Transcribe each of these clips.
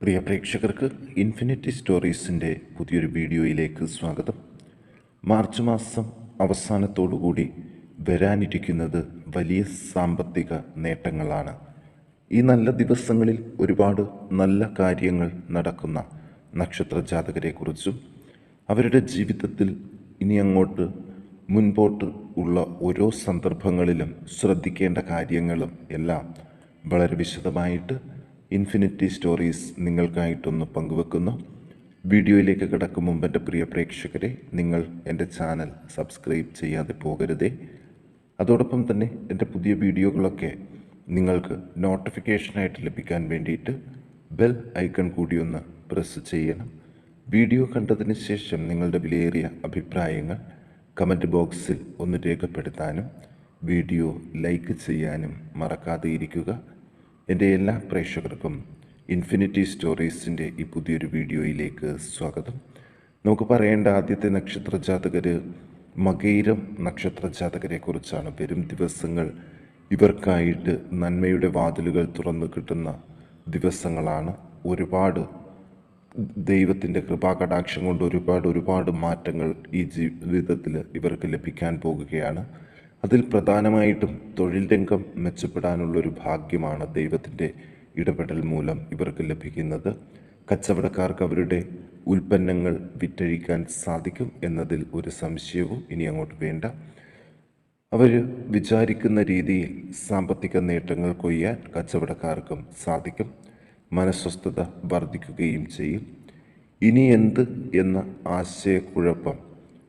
പ്രിയ പ്രേക്ഷകർക്ക് ഇൻഫിനിറ്റി സ്റ്റോറീസിന്റെ പുതിയൊരു വീഡിയോയിലേക്ക് സ്വാഗതം. മാർച്ച് മാസം അവസാനത്തോടുകൂടി വരാനിരിക്കുന്നത് വലിയ സാമ്പത്തിക നേട്ടങ്ങളാണ്. ഈ നല്ല ദിവസങ്ങളിൽ ഒരുപാട് നല്ല കാര്യങ്ങൾ നടക്കുന്ന നക്ഷത്ര ജാതകരെക്കുറിച്ചും അവരുടെ ജീവിതത്തിൽ ഇനി അങ്ങോട്ട് മുൻപോട്ട് ഉള്ള ഓരോ സന്ദർഭങ്ങളിലും ശ്രദ്ധിക്കേണ്ട കാര്യങ്ങളും എല്ലാം വളരെ വിശദമായിട്ട് ഇൻഫിനിറ്റി സ്റ്റോറീസ് നിങ്ങൾക്കായിട്ടൊന്ന് പങ്കുവെക്കുന്നു. വീഡിയോയിലേക്ക് കിടക്കും മുമ്പ് എന്റെ പ്രിയ പ്രേക്ഷകരെ നിങ്ങൾ എന്റെ ചാനൽ സബ്സ്ക്രൈബ് ചെയ്യാതെ പോകരുതേ. അതോടൊപ്പം തന്നെ എന്റെ പുതിയ വീഡിയോകളൊക്കെ നിങ്ങൾക്ക് നോട്ടിഫിക്കേഷനായിട്ട് ലഭിക്കാൻ വേണ്ടിയിട്ട് ബെൽ ഐക്കൺ കൂടി ഒന്ന് പ്രസ് ചെയ്യണം. വീഡിയോ കണ്ടതിന് ശേഷം നിങ്ങളുടെ വിലയേറിയ അഭിപ്രായങ്ങൾ കമന്റ് ബോക്സിൽ ഒന്ന് രേഖപ്പെടുത്താനും വീഡിയോ ലൈക്ക് ചെയ്യാനും മറക്കാതെ ഇരിക്കുക. എന്റെ എല്ലാ പ്രേക്ഷകർക്കും ഇൻഫിനിറ്റി സ്റ്റോറീസിന്റെ ഈ പുതിയൊരു വീഡിയോയിലേക്ക് സ്വാഗതം. നമുക്ക് പറയേണ്ട ആദ്യത്തെ നക്ഷത്ര ജാതകർ മകൈരം നക്ഷത്ര ജാതകരെക്കുറിച്ചാണ് വരും ദിവസങ്ങൾ ഇവർക്കായിട്ട് നന്മയുടെ വാതിലുകൾ തുറന്നു കിട്ടുന്ന ദിവസങ്ങളാണ്. ഒരുപാട് ദൈവത്തിന്റെ കൃപാകടാക്ഷം കൊണ്ട് ഒരുപാട് ഒരുപാട് മാറ്റങ്ങൾ ഈ ജീവിതത്തിൽ ഇവർക്ക് ലഭിക്കാൻ പോകുകയാണ്. അതിൽ പ്രധാനമായിട്ടും തൊഴിൽ രംഗം മെച്ചപ്പെടാനുള്ളൊരു ഭാഗ്യമാണ് ദൈവത്തിന്റെ ഇടപെടൽ മൂലം ഇവർക്ക് ലഭിക്കുന്നത്. കച്ചവടക്കാർക്ക് അവരുടെ ഉൽപ്പന്നങ്ങൾ വിറ്റഴിക്കാൻ സാധിക്കും എന്നതിൽ ഒരു സംശയവും ഇനി അങ്ങോട്ട് വേണ്ട. അവർ വിചാരിക്കുന്ന രീതിയിൽ സാമ്പത്തിക നേട്ടങ്ങൾ കൊയ്യാൻ കച്ചവടക്കാർക്കും സാധിക്കും. മനസ്വസ്ഥത വർദ്ധിക്കുകയും ചെയ്യും. ഇനി എന്ത് എന്ന ആശയക്കുഴപ്പം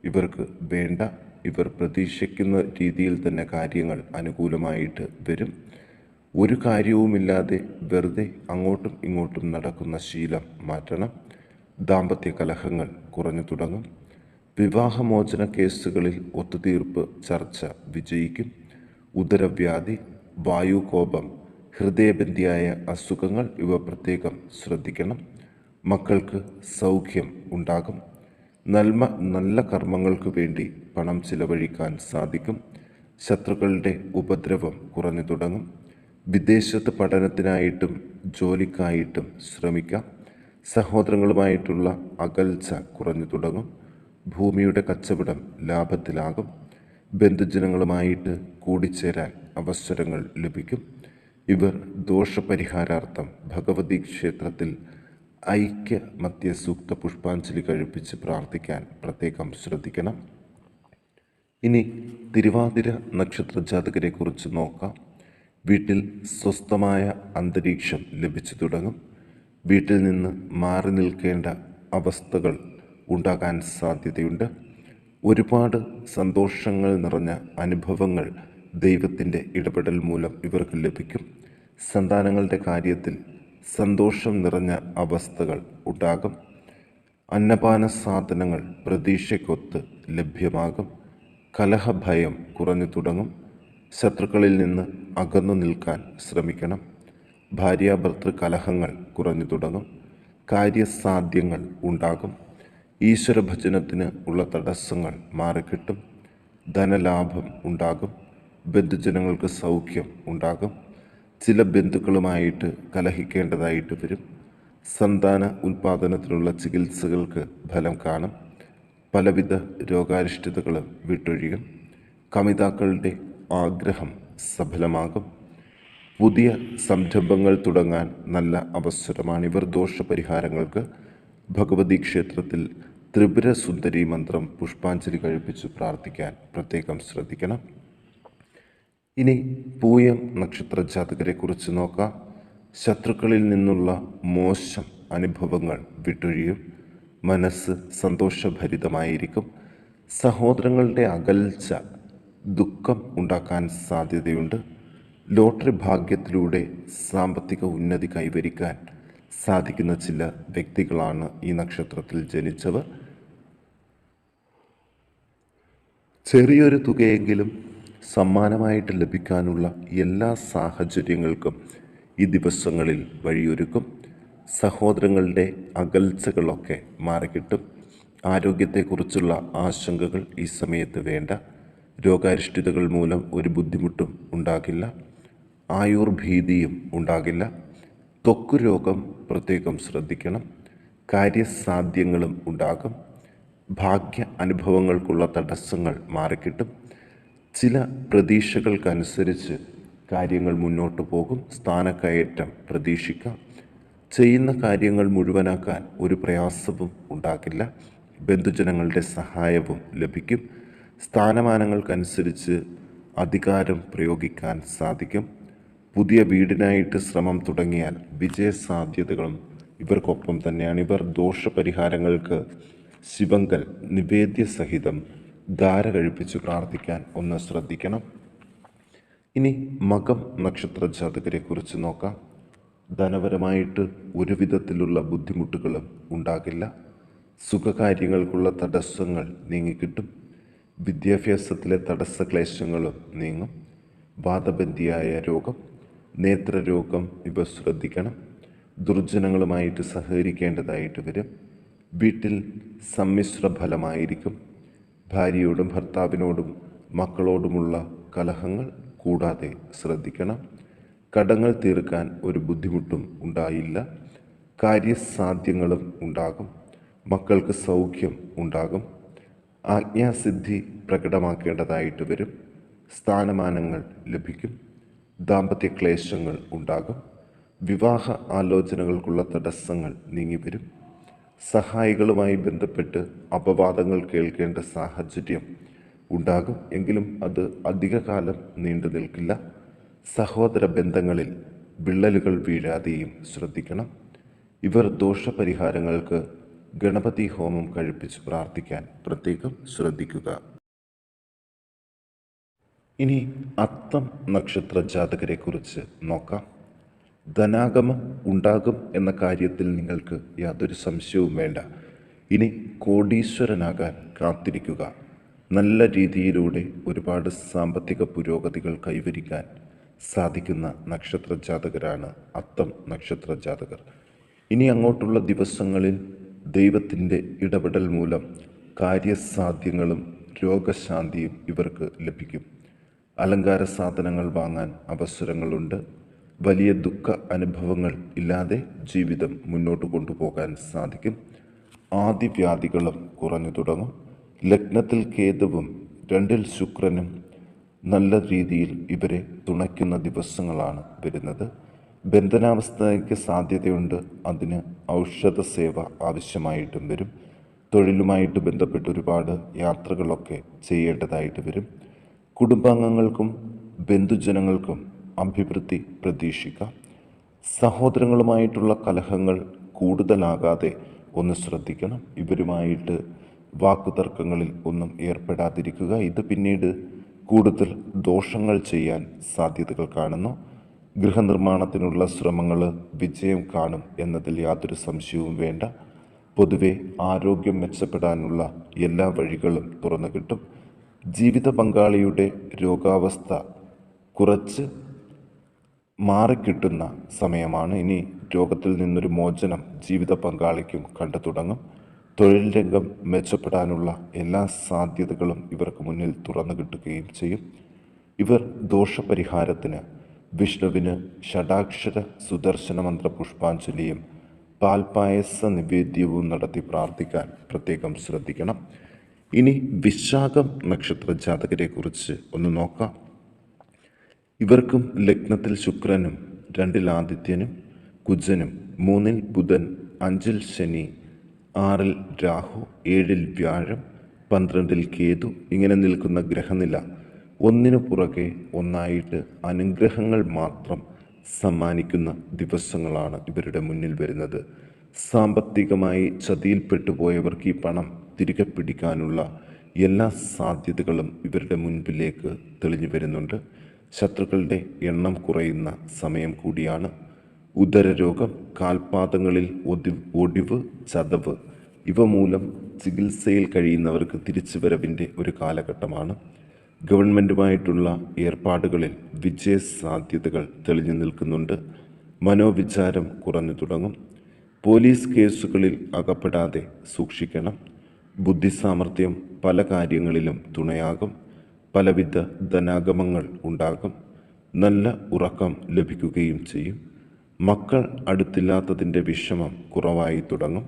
ഇവർക്ക് വേണ്ട. ഇവർ പ്രതീക്ഷിക്കുന്ന രീതിയിൽ തന്നെ കാര്യങ്ങൾ അനുകൂലമായിട്ട് വരും. ഒരു കാര്യവുമില്ലാതെ വെറുതെ അങ്ങോട്ടും ഇങ്ങോട്ടും നടക്കുന്ന ശീലം മാറ്റണം. ദാമ്പത്യ കലഹങ്ങൾ കുറഞ്ഞു തുടങ്ങും. വിവാഹമോചന കേസുകളിൽ ഒത്തുതീർപ്പ് ചർച്ച വിജയിക്കും. ഉദരവ്യാധി വായുകോപം ഹൃദയബന്ധിയായ അസുഖങ്ങൾ ഇവ പ്രത്യേകം ശ്രദ്ധിക്കണം. മക്കൾക്ക് സൗഖ്യം ഉണ്ടാകും. നന്മ നല്ല കർമ്മങ്ങൾക്ക് വേണ്ടി പണം ചിലവഴിക്കാൻ സാധിക്കും. ശത്രുക്കളുടെ ഉപദ്രവം കുറഞ്ഞു തുടങ്ങും. വിദേശത്ത് പഠനത്തിനായിട്ടും ജോലിക്കായിട്ടും ശ്രമിക്കാം. സഹോദരങ്ങളുമായിട്ടുള്ള അകൽച്ച കുറഞ്ഞു തുടങ്ങും. ഭൂമിയുടെ കച്ചവടം ലാഭത്തിലാകും. ബന്ധുജനങ്ങളുമായിട്ട് കൂടിച്ചേരാൻ അവസരങ്ങൾ ലഭിക്കും. ഇവർ ദോഷപരിഹാരാർത്ഥം ഭഗവതി ക്ഷേത്രത്തിൽ ഐക്യ മധ്യ സൂക്ത പുഷ്പാഞ്ജലി കഴിപ്പിച്ച് പ്രാർത്ഥിക്കാൻ പ്രത്യേകം ശ്രദ്ധിക്കണം. ഇനി തിരുവാതിര നക്ഷത്ര ജാതകരെക്കുറിച്ച് നോക്കാം. വീട്ടിൽ സ്വസ്ഥമായ അന്തരീക്ഷം ലഭിച്ചു തുടങ്ങും. വീട്ടിൽ നിന്ന് മാറി നിൽക്കേണ്ട അവസ്ഥകൾ ഉണ്ടാകാൻ സാധ്യതയുണ്ട്. ഒരുപാട് സന്തോഷങ്ങൾ നിറഞ്ഞ അനുഭവങ്ങൾ ദൈവത്തിന്റെ ഇടപെടൽ മൂലം ഇവർക്ക് ലഭിക്കും. സന്താനങ്ങളുടെ കാര്യത്തിൽ സന്തോഷം നിറഞ്ഞ അവസ്ഥകൾ ഉണ്ടാകും. അന്നപാന സാധനങ്ങൾ പ്രതീക്ഷയ്ക്കൊത്ത് ലഭ്യമാകും. കലഹഭയം കുറഞ്ഞു തുടങ്ങും. ശത്രുക്കളിൽ നിന്ന് അകന്നു നിൽക്കാൻ ശ്രമിക്കണം. ഭാര്യാഭർത്തൃ കലഹങ്ങൾ കുറഞ്ഞു തുടങ്ങും. കാര്യസാധ്യങ്ങൾ ഉണ്ടാകും. ഈശ്വരഭജനത്തിന് ഉള്ള തടസ്സങ്ങൾ മാറിക്കിട്ടും. ധനലാഭം ഉണ്ടാകും. ബന്ധുജനങ്ങൾക്ക് സൗഖ്യം ഉണ്ടാകും. ചില ബന്ധുക്കളുമായിട്ട് കലഹിക്കേണ്ടതായിട്ട് വരും. സന്താന ഉൽപാദനത്തിനുള്ള ചികിത്സകൾക്ക് ഫലം കാണും. പലവിധ രോഗാരിഷ്ഠതകളും വിട്ടൊഴിയും. കമിതാക്കളുടെ ആഗ്രഹം സഫലമാകും. പുതിയ സംരംഭങ്ങൾ തുടങ്ങാൻ നല്ല അവസരമാണ് ഇവർ ദോഷപരിഹാരങ്ങൾക്ക്. ഭഗവതി ക്ഷേത്രത്തിൽ ത്രിപുര സുന്ദരി മന്ത്രം പുഷ്പാഞ്ജലി കഴിപ്പിച്ച് പ്രാർത്ഥിക്കാൻ പ്രത്യേകം ശ്രദ്ധിക്കണം. ഇനി പൂയം നക്ഷത്ര ജാതകരെക്കുറിച്ച് നോക്കാം. ശത്രുക്കളിൽ നിന്നുള്ള മോശം അനുഭവങ്ങൾ വിട്ടൊഴിയും. മനസ്സ് സന്തോഷഭരിതമായിരിക്കും. സഹോദരങ്ങളുടെ അകൽച്ച ദുഃഖം ഉണ്ടാക്കാൻ സാധ്യതയുണ്ട്. ലോട്ടറി ഭാഗ്യത്തിലൂടെ സാമ്പത്തിക ഉന്നതി കൈവരിക്കാൻ സാധിക്കുന്ന ചില വ്യക്തികളാണ് ഈ നക്ഷത്രത്തിൽ ജനിച്ചവർ. ചെറിയൊരു തുകയെങ്കിലും സമ്മാനമായിട്ട് ലഭിക്കാനുള്ള എല്ലാ സാഹചര്യങ്ങൾക്കും ഈ ദിവസങ്ങളിൽ വഴിയൊരുക്കും. സഹോദരങ്ങളുടെ അകൽച്ചകളൊക്കെ മാറിക്കിട്ടും. ആരോഗ്യത്തെക്കുറിച്ചുള്ള ആശങ്കകൾ ഈ സമയത്ത് വേണ്ട. രോഗാരിഷ്ഠിതകൾ മൂലം ഒരു ബുദ്ധിമുട്ടും ഉണ്ടാകില്ല. ആയുർഭീതിയും ഉണ്ടാകില്ല. ത്വക്ക് രോഗം പ്രത്യേകം ശ്രദ്ധിക്കണം. കാര്യസാധ്യങ്ങളും ഉണ്ടാകും. ഭാഗ്യ അനുഭവങ്ങൾക്കുള്ള തടസ്സങ്ങൾ മാറിക്കിട്ടും. ചില പ്രതീക്ഷകൾക്കനുസരിച്ച് കാര്യങ്ങൾ മുന്നോട്ട് പോകും. സ്ഥാനക്കയറ്റം പ്രതീക്ഷിക്കാം. ചെയ്യുന്ന കാര്യങ്ങൾ മുഴുവനാക്കാൻ ഒരു പ്രയാസവും ഉണ്ടാകില്ല. ബന്ധുജനങ്ങളുടെ സഹായവും ലഭിക്കും. സ്ഥാനമാനങ്ങൾക്കനുസരിച്ച് അധികാരം പ്രയോഗിക്കാൻ സാധിക്കും. പുതിയ വീടിനായിട്ട് ശ്രമം തുടങ്ങിയാൽ വിജയസാധ്യതകളും ഇവർക്കൊപ്പം തന്നെയാണ്. ഇവർ ദോഷപരിഹാരങ്ങൾക്ക് ശിവങ്കൽ നിവേദ്യ സഹിതം ധാര കഴിപ്പിച്ച് പ്രാർത്ഥിക്കാൻ ഒന്ന് ശ്രദ്ധിക്കണം. ഇനി മകം നക്ഷത്ര ജാതകരെക്കുറിച്ച് നോക്കാം. ധനപരമായിട്ട് ഒരു വിധത്തിലുള്ള ബുദ്ധിമുട്ടുകളും ഉണ്ടാകില്ല. സുഖകാര്യങ്ങൾക്കുള്ള തടസ്സങ്ങൾ നീങ്ങിക്കിട്ടും. വിദ്യാഭ്യാസത്തിലെ തടസ്സക്ലേശങ്ങളും നീങ്ങും. വാദബന്ധിയായ രോഗം നേത്രരോഗം ഇവ ശ്രദ്ധിക്കണം. ദുർജനങ്ങളുമായിട്ട് സഹകരിക്കേണ്ടതായിട്ട് വരും. വീട്ടിൽ സമ്മിശ്ര ഫലമായിരിക്കും ഭാര്യയോടും ഭർത്താവിനോടും മക്കളോടുമുള്ള കലഹങ്ങൾ കൂടാതെ ശ്രദ്ധിക്കണം. കടങ്ങൾ തീർക്കാൻ ഒരു ബുദ്ധിമുട്ടും ഉണ്ടായില്ല. കാര്യസാധ്യങ്ങളും ഉണ്ടാകും. മക്കൾക്ക് സൗഖ്യം ഉണ്ടാകും. ആജ്ഞാസിദ്ധി പ്രകടമാക്കേണ്ടതായിട്ട് വരും. സ്ഥാനമാനങ്ങൾ ലഭിക്കും. ദാമ്പത്യ ക്ലേശങ്ങൾ ഉണ്ടാകും. വിവാഹ ആലോചനകൾക്കുള്ള തടസ്സങ്ങൾ നീങ്ങിവരും. സഹായികളുമായി ബന്ധപ്പെട്ട് അപവാദങ്ങൾ കേൾക്കേണ്ട സാഹചര്യം ഉണ്ടാകും. എങ്കിലും അത് അധികകാലം നീണ്ടു നിൽക്കില്ല. സഹോദര ബന്ധങ്ങളിൽ വിള്ളലുകൾ വീഴാതെയും ശ്രദ്ധിക്കണം. ഇവർ ദോഷപരിഹാരങ്ങൾക്ക് ഗണപതി ഹോമം കഴിപ്പിച്ച് പ്രാർത്ഥിക്കാൻ പ്രത്യേകം ശ്രദ്ധിക്കുക. ഇനി അത്തം നക്ഷത്ര ജാതകരെക്കുറിച്ച് നോക്കാം. ധനാഗമം ഉണ്ടാകും എന്ന കാര്യത്തിൽ നിങ്ങൾക്ക് യാതൊരു സംശയവും വേണ്ട. ഇനി കോടീശ്വരനാകാൻ കാത്തിരിക്കുക. നല്ല രീതിയിലൂടെ ഒരുപാട് സാമ്പത്തിക പുരോഗതികൾ കൈവരിക്കാൻ സാധിക്കുന്ന നക്ഷത്ര ജാതകരാണ് അത്തം നക്ഷത്ര ജാതകർ. ഇനി അങ്ങോട്ടുള്ള ദിവസങ്ങളിൽ ദൈവത്തിന്റെ ഇടപെടൽ മൂലം കാര്യസാധ്യങ്ങളും രോഗശാന്തിയും ഇവർക്ക് ലഭിക്കും. അലങ്കാര സാധനങ്ങൾ വാങ്ങാൻ അവസരങ്ങളുണ്ട്. വലിയ ദുഃഖ അനുഭവങ്ങൾ ഇല്ലാതെ ജീവിതം മുന്നോട്ട് കൊണ്ടുപോകാൻ സാധിക്കും. ആദിവ്യാധികളും കുറഞ്ഞു തുടങ്ങും. ലഗ്നത്തിൽ കേതുവും രണ്ടിൽ ശുക്രനും നല്ല രീതിയിൽ ഇവരെ തുണയ്ക്കുന്ന ദിവസങ്ങളാണ് വരുന്നത്. ബന്ധനാവസ്ഥയ്ക്ക് സാധ്യതയുണ്ട്. അതിന് ഔഷധ സേവ ആവശ്യമായിട്ടും വരും. തൊഴിലുമായിട്ട് ബന്ധപ്പെട്ട് ഒരുപാട് യാത്രകളൊക്കെ ചെയ്യേണ്ടതായിട്ട് വരും. കുടുംബാംഗങ്ങൾക്കും ബന്ധുജനങ്ങൾക്കും അഭിവൃദ്ധി പ്രതീക്ഷിക്കാം. സഹോദരങ്ങളുമായിട്ടുള്ള കലഹങ്ങൾ കൂടുതലാകാതെ ഒന്ന് ശ്രദ്ധിക്കണം. ഇവരുമായിട്ട് വാക്കുതർക്കങ്ങളിൽ ഒന്നും ഏർപ്പെടാതിരിക്കുക. ഇത് പിന്നീട് കൂടുതൽ ദോഷങ്ങൾ ചെയ്യാൻ സാധ്യതകൾ കാണുന്നു. ഗൃഹനിർമ്മാണത്തിനുള്ള ശ്രമങ്ങൾ വിജയം കാണും എന്നതിൽ യാതൊരു സംശയവും വേണ്ട. പൊതുവെ ആരോഗ്യം മെച്ചപ്പെടാനുള്ള എല്ലാ വഴികളും തുറന്നു കിട്ടും. ജീവിത പങ്കാളിയുടെ രോഗാവസ്ഥ കുറച്ച് മാറിക്കിട്ടുന്ന സമയമാണ് ഇനി രോഗത്തിൽ നിന്നൊരു മോചനം ജീവിത പങ്കാളിക്കും കണ്ടു തുടങ്ങും. തൊഴിൽ രംഗം മെച്ചപ്പെടാനുള്ള എല്ലാ സാധ്യതകളും ഇവർക്ക് മുന്നിൽ തുറന്നു കിട്ടുകയും ചെയ്യും. ഇവർ ദോഷപരിഹാരത്തിന് വിഷ്ണുവിന് ഷഡാക്ഷര സുദർശന മന്ത്ര പുഷ്പാഞ്ജലിയും പാൽപായസ നിവേദ്യവും നടത്തി പ്രാർത്ഥിക്കാൻ പ്രത്യേകം ശ്രദ്ധിക്കണം. ഇനി വിശാഖം നക്ഷത്ര ജാതകരെക്കുറിച്ച് ഒന്ന് നോക്കാം. ഇവർക്കും ലഗ്നത്തിൽ ശുക്രനും രണ്ടിൽ ആദിത്യനും കുജനും മൂന്നിൽ ബുധൻ അഞ്ചിൽ ശനി ആറിൽ രാഹു ഏഴിൽ വ്യാഴം പന്ത്രണ്ടിൽ കേതു ഇങ്ങനെ നിൽക്കുന്ന ഗ്രഹനില. ഒന്നിനു പുറകെ ഒന്നായിട്ട് അനുഗ്രഹങ്ങൾ മാത്രം സമ്മാനിക്കുന്ന ദിവസങ്ങളാണ് ഇവരുടെ മുന്നിൽ വരുന്നത്. സാമ്പത്തികമായി ചതിയിൽപ്പെട്ടു പോയവർക്ക് ഈ പണം തിരികെ പിടിക്കാനുള്ള എല്ലാ സാധ്യതകളും ഇവരുടെ മുൻപിലേക്ക് തെളിഞ്ഞു വരുന്നുണ്ട്. ശത്രുക്കളുടെ എണ്ണം കുറയുന്ന സമയം കൂടിയാണ് ഉദരരോഗം കാൽപാദങ്ങളിൽ ഒതി ഒടിവ് ചതവ്. ഇവ മൂലം ചികിത്സയിൽ കഴിയുന്നവർക്ക് തിരിച്ചുവരവിന്റെ ഒരു കാലഘട്ടമാണ്. ഗവൺമെന്റുമായിട്ടുള്ള ഏർപ്പാടുകളിൽ വിജയ സാധ്യതകൾ തെളിഞ്ഞു നിൽക്കുന്നുണ്ട്. മനോവിചാരം കുറഞ്ഞു തുടങ്ങും. പോലീസ് കേസുകളിൽ അകപ്പെടാതെ സൂക്ഷിക്കണം. ബുദ്ധിസാമർഥ്യം പല കാര്യങ്ങളിലും തുണയാകും. പലവിധ ധനാഗമങ്ങൾ ഉണ്ടാകും. നല്ല ഉറക്കം ലഭിക്കുകയും ചെയ്യും. മക്കൾ അടുത്തില്ലാത്തതിന്റെ വിഷമം കുറവായി തുടങ്ങും.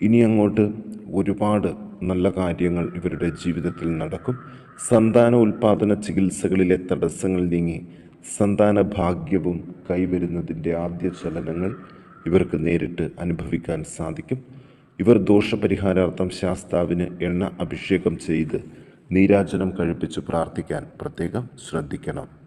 ഇനി അങ്ങോട്ട് ഒരുപാട് നല്ല കാര്യങ്ങൾ ഇവരുടെ ജീവിതത്തിൽ നടക്കും. സന്താന ഉൽപാദന ചികിത്സകളിലെ തടസ്സങ്ങൾ നീങ്ങി സന്താന ഭാഗ്യവും കൈവരുന്നതിന്റെ ആദ്യ ചലനങ്ങൾ ഇവർക്ക് നേരിട്ട് അനുഭവിക്കാൻ സാധിക്കും. ഇവർ ദോഷപരിഹാരാർത്ഥം ശാസ്താവിന് എണ്ണ അഭിഷേകം ചെയ്ത് നീരാജനം കഴിപ്പിച്ച് പ്രാർത്ഥിക്കാൻ പ്രത്യേകം ശ്രദ്ധിക്കണം.